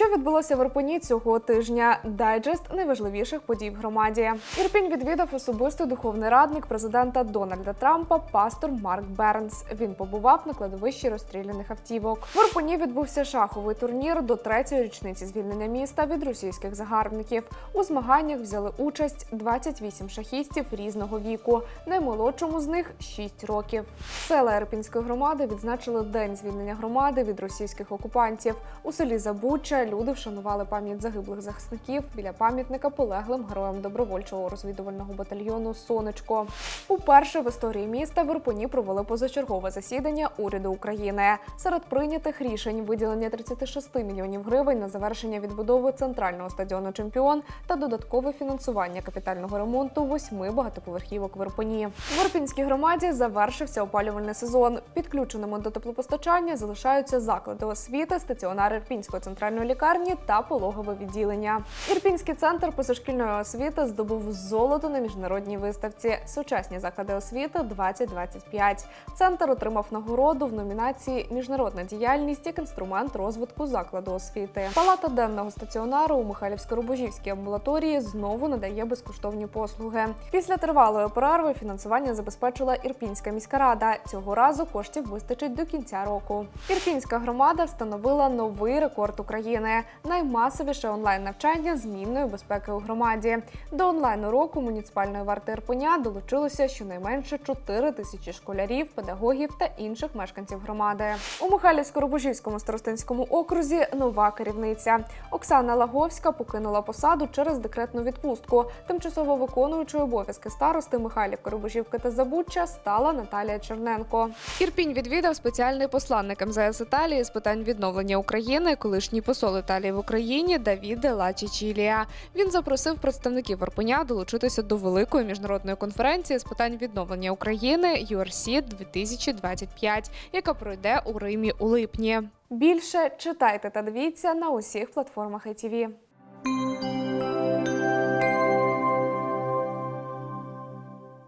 Що відбулося в Ірпені цього тижня? Дайджест найважливіших подій в громаді. Ірпінь відвідав особисто духовний радник президента Дональда Трампа, пастор Марк Бернс. Він побував на кладовищі розстріляних автівок. В Ірпені відбувся шаховий турнір до третьої річниці звільнення міста від російських загарбників. У змаганнях взяли участь 28 шахістів різного віку. Наймолодшому з них 6 років. Села Ірпінської громади відзначили день звільнення громади від російських окупантів. У селі Забуча люди вшанували пам'ять загиблих захисників біля пам'ятника полеглим героям добровольчого розвідувального батальйону Сонечко. Уперше в історії міста в Ірпені провели позачергове засідання уряду України. Серед прийнятих рішень виділення 36 мільйонів гривень на завершення відбудови центрального стадіону Чемпіон та додаткове фінансування капітального ремонту восьми багатоповерхівок в Ірпені. В Ірпінській громаді завершився опалювальний сезон. Підключеними до теплопостачання залишаються заклади освіти, стаціонар Ірпінської центральної лікарні та пологове відділення. Ірпінський центр позашкільної освіти здобув золото на міжнародній виставці Сучасні заклади освіти 2025. Центр отримав нагороду в номінації Міжнародна діяльність як інструмент розвитку закладу освіти. Палата денного стаціонару у Михайлівсько-Рубожівській амбулаторії знову надає безкоштовні послуги. Після тривалої перерви фінансування забезпечила Ірпінська міська рада. Цього разу коштів вистачить до кінця року. Ірпінська громада встановила новий рекорд України наймасовіше онлайн навчання змінної безпеки у громаді. До онлайн уроку муніципальної варти Ірпеня долучилося щонайменше 4 тисячі школярів, педагогів та інших мешканців громади. У Михайлівсько-Рубожівському старостинському окрузі нова керівниця Оксана Лаговська покинула посаду через декретну відпустку. Тимчасово виконуючою обов'язки старости Михайлівка, Рубожівки та Забуччя стала Наталія Черненко. Ірпінь відвідав спеціальний посланник МЗС Італії з питань відновлення України, колишній посол Італії в Україні Давіде Лачічілія. Він запросив представників Ірпеня долучитися до великої міжнародної конференції з питань відновлення України URC 2025, яка пройде у Римі у липні. Більше читайте та дивіться на усіх платформах ITV.